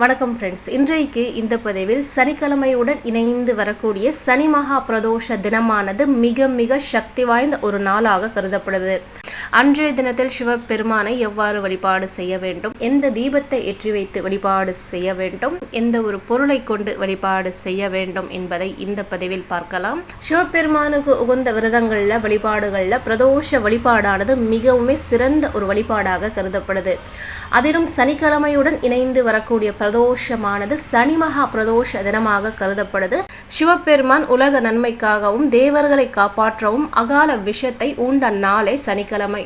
வணக்கம் ஃப்ரெண்ட்ஸ் இன்றைக்கு இந்த பதிவில் சனிக்கிழமையுடன் இணைந்து வரக்கூடிய சனி மகா பிரதோஷ தினமானது மிக மிக சக்தி வாய்ந்த ஒரு நாளாக கருதப்படுது. அன்றைய தினத்தில் சிவபெருமானை எவ்வாறு வழிபாடு செய்ய வேண்டும்? எந்த தீபத்தை ஏற்றி வைத்து வழிபாடு செய்ய வேண்டும்? எந்த ஒரு பொருளை கொண்டு வழிபாடு செய்ய வேண்டும் என்பதை இந்த பதிவில் பார்க்கலாம். சிவபெருமானுக்கு உகந்த விரதங்கள்ல வழிபாடுகளில் பிரதோஷ வழிபாடானது மிகவுமே சிறந்த ஒரு வழிபாடாக கருதப்படுது. அதிலும் சனிக்கிழமையுடன் இணைந்து வரக்கூடிய பிரதோஷமானது சனி மகா பிரதோஷ தினமாக கருதப்படுது. சிவபெருமான் உலக நன்மைக்காகவும் தேவர்களை காப்பாற்றவும் அகால விஷத்தை உண்ட நாளே சனிக்கிழமை.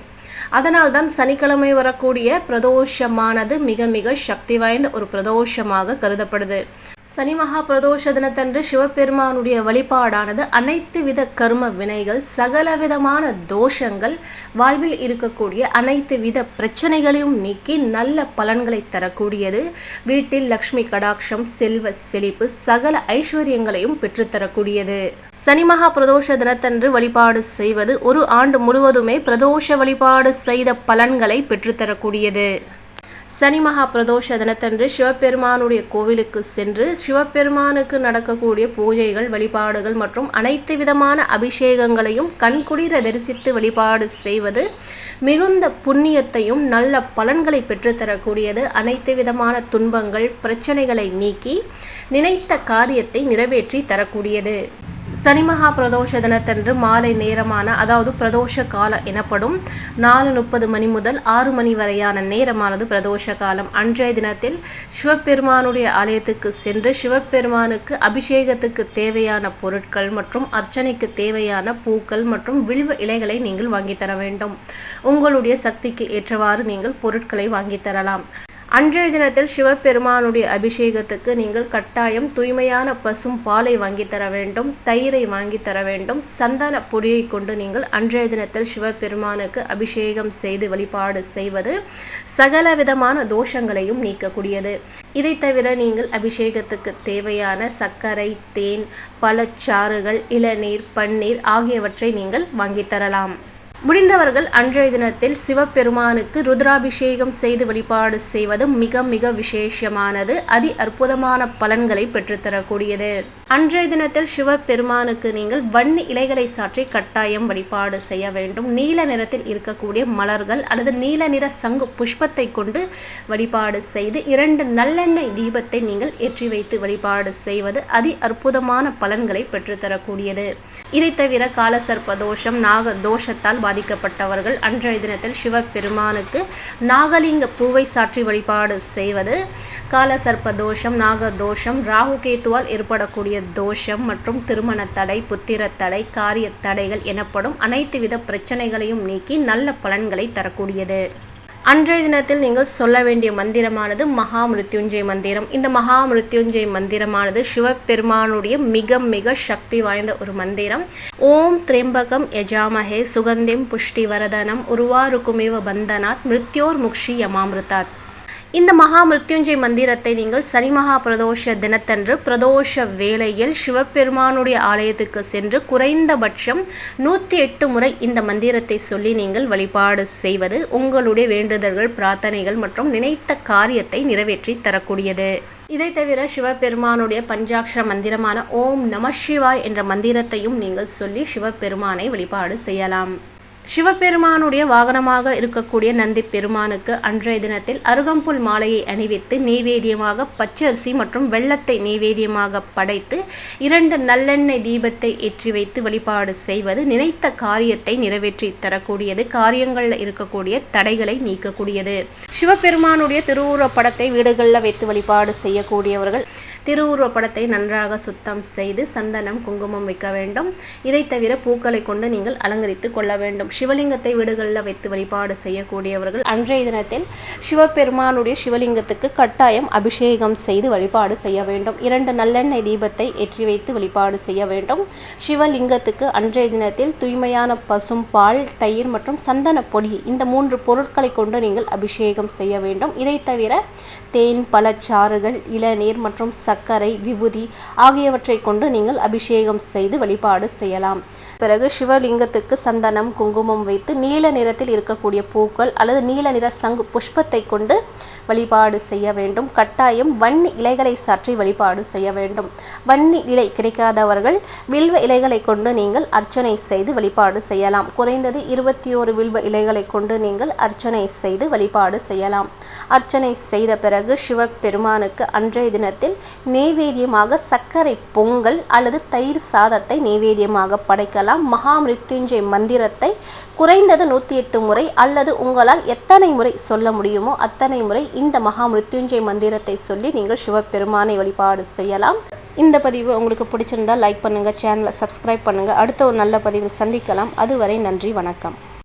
அதனால்தான் சனிக்கிழமை வரக்கூடிய பிரதோஷமானது மிக மிக சக்தி வாய்ந்த ஒரு பிரதோஷமாக கருதப்படுது. சனி மகா பிரதோஷ தினத்தன்று சிவபெருமானுடைய வழிபாடானது அனைத்து வித கர்ம வினைகள் சகல விதமான தோஷங்கள் வாழ்வில் இருக்கக்கூடிய அனைத்து வித பிரச்சனைகளையும் நீக்கி நல்ல பலன்களை தரக்கூடியது. வீட்டில் லக்ஷ்மி கடாட்சம் செல்வ செழிப்பு சகல ஐஸ்வர்யங்களையும் பெற்றுத்தரக்கூடியது சனி மகா பிரதோஷ தினத்தன்று வழிபாடு செய்வது ஒரு ஆண்டு முழுவதுமே பிரதோஷ வழிபாடு செய்த பலன்களை பெற்றுத்தரக்கூடியது சனி மகா பிரதோஷ தினத்தன்று சிவபெருமானுடைய கோவிலுக்கு சென்று சிவபெருமானுக்கு நடக்கக்கூடிய பூஜைகள் வழிபாடுகள் மற்றும் அனைத்து விதமான அபிஷேகங்களையும் கண்குளிர தரிசித்து வழிபாடு செய்வது மிகுந்த புண்ணியத்தையும் நல்ல பலன்களை பெற்றுத்தரக்கூடியது. அனைத்து விதமான துன்பங்கள் பிரச்சனைகளை நீக்கி நினைத்த காரியத்தை நிறைவேற்றி தரக்கூடியது. சனி மகா பிரதோஷ தினத்தன்று மாலை நேரமான அதாவது பிரதோஷ காலம் எனப்படும் நாலு முப்பது மணி முதல் ஆறு மணி வரையான நேரமானது பிரதோஷ காலம். அன்றைய தினத்தில் சிவபெருமானுடைய ஆலயத்துக்கு சென்று சிவபெருமானுக்கு அபிஷேகத்துக்கு தேவையான பொருட்கள் மற்றும் அர்ச்சனைக்கு தேவையான பூக்கள் மற்றும் வில்வ இலைகளை நீங்கள் வாங்கித்தர வேண்டும். உங்களுடைய சக்திக்கு ஏற்றவாறு நீங்கள் பொருட்களை வாங்கி தரலாம். அன்றைய தினத்தில் சிவபெருமானுடைய அபிஷேகத்துக்கு நீங்கள் கட்டாயம் தூய்மையான பசும் பாலை வாங்கி தர வேண்டும் தயிரை வாங்கி தர வேண்டும். சந்தன பொடியை கொண்டு நீங்கள் அன்றைய தினத்தில் சிவபெருமானுக்கு அபிஷேகம் செய்து வழிபாடு செய்வது சகல விதமான தோஷங்களையும் நீக்கக்கூடியது. இதை தவிர நீங்கள் அபிஷேகத்துக்கு தேவையான சர்க்கரை தேன் பழச்சாறுகள் இளநீர் பன்னீர் ஆகியவற்றை நீங்கள் வாங்கித்தரலாம் முடிந்தவர்கள் அன்றைய தினத்தில் சிவபெருமானுக்கு ருத்ராபிஷேகம் செய்து வழிபாடு செய்வது மிக மிக விசேஷமானது. அதி அற்புதமான பலன்களை பெற்றுத்தரக்கூடியது. அன்றைய தினத்தில் சிவபெருமானுக்கு நீங்கள் வன்னி இலைகளை சாற்றி கட்டாயம் வழிபாடு செய்ய வேண்டும். நீல நிறத்தில் இருக்கக்கூடிய மலர்கள் அல்லது நீல நிற சங்கு புஷ்பத்தை கொண்டு வழிபாடு செய்து இரண்டு நல்லெண்ணெய் தீபத்தை நீங்கள் ஏற்றி வைத்து வழிபாடு செய்வது அதி அற்புதமான பலன்களை பெற்றுத்தரக்கூடியது. இதை தவிர காலசர்ப்ப தோஷம் நாக தோஷத்தால் பாதிக்கப்பட்டவர்கள் அன்றைய தினத்தில் சிவபெருமானுக்கு நாகலிங்க பூவை சாற்றி வழிபாடு செய்வது காலசர்ப்ப தோஷம் நாக தோஷம் ராகு கேத்துவால் ஏற்படக்கூடிய தோஷம் மற்றும் திருமண தடை புத்திர தடை காரிய தடைகள் எனப்படும் அனைத்து வித பிரச்சனைகளையும் நீக்கி நல்ல பலன்களை தரக்கூடியது. அன்றைய தினத்தில் நீங்கள் சொல்ல வேண்டிய மந்திரமானது மகாமிருத்யுஞ்சய மந்திரம். இந்த மகாமிருத்யுஞ்சய மந்திரமானது சிவபெருமானுடைய மிக மிக சக்தி வாய்ந்த ஒரு மந்திரம். ஓம் திரியம்பகம் யஜாமஹே சுகந்திம் புஷ்டி வரதனம் உருவாருக்குமேவ பந்தனாத் மிருத்யோர் முக்ஷி யமாமிருதாத். இந்த மகா மிருத்யுஞ்சய மந்திரத்தை நீங்கள் சனி மகா பிரதோஷ தினத்தன்று பிரதோஷ வேளையில் சிவபெருமானுடைய ஆலயத்துக்கு சென்று குறைந்தபட்சம் நூற்றி எட்டு முறை இந்த மந்திரத்தை சொல்லி நீங்கள் வழிபாடு செய்வது உங்களுடைய வேண்டுதல்கள் பிரார்த்தனைகள் மற்றும் நினைத்த காரியத்தை நிறைவேற்றி தரக்கூடியது. இதை தவிர சிவபெருமானுடைய பஞ்சாட்சர மந்திரமான ஓம் நம சிவாய் என்ற மந்திரத்தையும் நீங்கள் சொல்லி சிவபெருமானை வழிபாடு செய்யலாம். சிவபெருமானுடைய வாகனமாக இருக்கக்கூடிய நந்தி பெருமானுக்கு அன்றைய தினத்தில் அருகம்புல் மாலையை அணிவித்து நெய்வேதியமாக பச்சரிசி மற்றும் வெள்ளத்தை நெய்வேதியமாக படைத்து இரண்டு நல்லெண்ணெய் தீபத்தை ஏற்றி வைத்து வழிபாடு செய்வது நினைத்த காரியத்தை நிறைவேற்றி தரக்கூடியது காரியங்களில் இருக்கக்கூடிய தடைகளை நீக்கக்கூடியது. சிவபெருமானுடைய திருவுருவ படத்தை வீடுகளில் வைத்து வழிபாடு செய்யக்கூடியவர்கள் திருவுருவப்படத்தை நன்றாக சுத்தம் செய்து சந்தனம் குங்குமம் வைக்க வேண்டும். இதை தவிர பூக்களை கொண்டு நீங்கள் அலங்கரித்து கொள்ள வேண்டும். சிவலிங்கத்தை வீடுகளில் வைத்து வழிபாடு செய்யக்கூடியவர்கள் அன்றைய தினத்தில் சிவபெருமானுடைய சிவலிங்கத்துக்கு கட்டாயம் அபிஷேகம் செய்து வழிபாடு செய்ய வேண்டும். இரண்டு நல்லெண்ணெய் தீபத்தை ஏற்றி வைத்து வழிபாடு செய்ய வேண்டும். சிவலிங்கத்துக்கு அன்றைய தினத்தில் தூய்மையான பசும் பால் தயிர் மற்றும் சந்தன பொடி இந்த மூன்று பொருட்களை கொண்டு நீங்கள் அபிஷேகம் செய்ய வேண்டும். இதை தவிர தேன் பழச்சாறுகள் இளநீர் மற்றும் ச சர்க்கரை விபூதி ஆகியவற்றை கொண்டு நீங்கள் அபிஷேகம் செய்து வழிபாடு செய்யலாம். பிறகு சிவலிங்கத்துக்கு சந்தனம் குங்குமம் வைத்து நீல நிறத்தில் இருக்கக்கூடிய பூக்கள் அல்லது நீல நிற சங்கு புஷ்பத்தை கொண்டு வழிபாடு செய்ய வேண்டும். கட்டாயம் வன்னி இலைகளை சாற்றி வழிபாடு செய்ய வேண்டும். வன்னி இலை கிடைக்காதவர்கள் வில்வ இலைகளை கொண்டு நீங்கள் அர்ச்சனை செய்து வழிபாடு செய்யலாம். குறைந்தது இருபத்தி ஓரு வில்வ இலைகளை கொண்டு நீங்கள் அர்ச்சனை செய்து வழிபாடு செய்யலாம். அர்ச்சனை செய்த பிறகு சிவபெருமானுக்கு அன்றைய தினத்தில் நெய்வேத்தியமாக சர்க்கரை பொங்கல் அல்லது தயிர் சாதத்தை நெய்வேத்தியமாக படைக்கலாம். மகாமிருத்யுஞ்சய மந்திரத்தை குறைந்தது நூற்றி எட்டு முறை அல்லது உங்களால் எத்தனை முறை சொல்ல முடியுமோ அத்தனை முறை இந்த மகாமிருத்யுஞ்சய மந்திரத்தை சொல்லி நீங்கள் சிவபெருமானை வழிபாடு செய்யலாம். இந்த பதிவு உங்களுக்கு பிடிச்சிருந்தால் லைக் பண்ணுங்கள் சேனலை சப்ஸ்கிரைப் பண்ணுங்கள் அடுத்த ஒரு நல்ல பதிவில் சந்திக்கலாம். அதுவரை நன்றி வணக்கம்.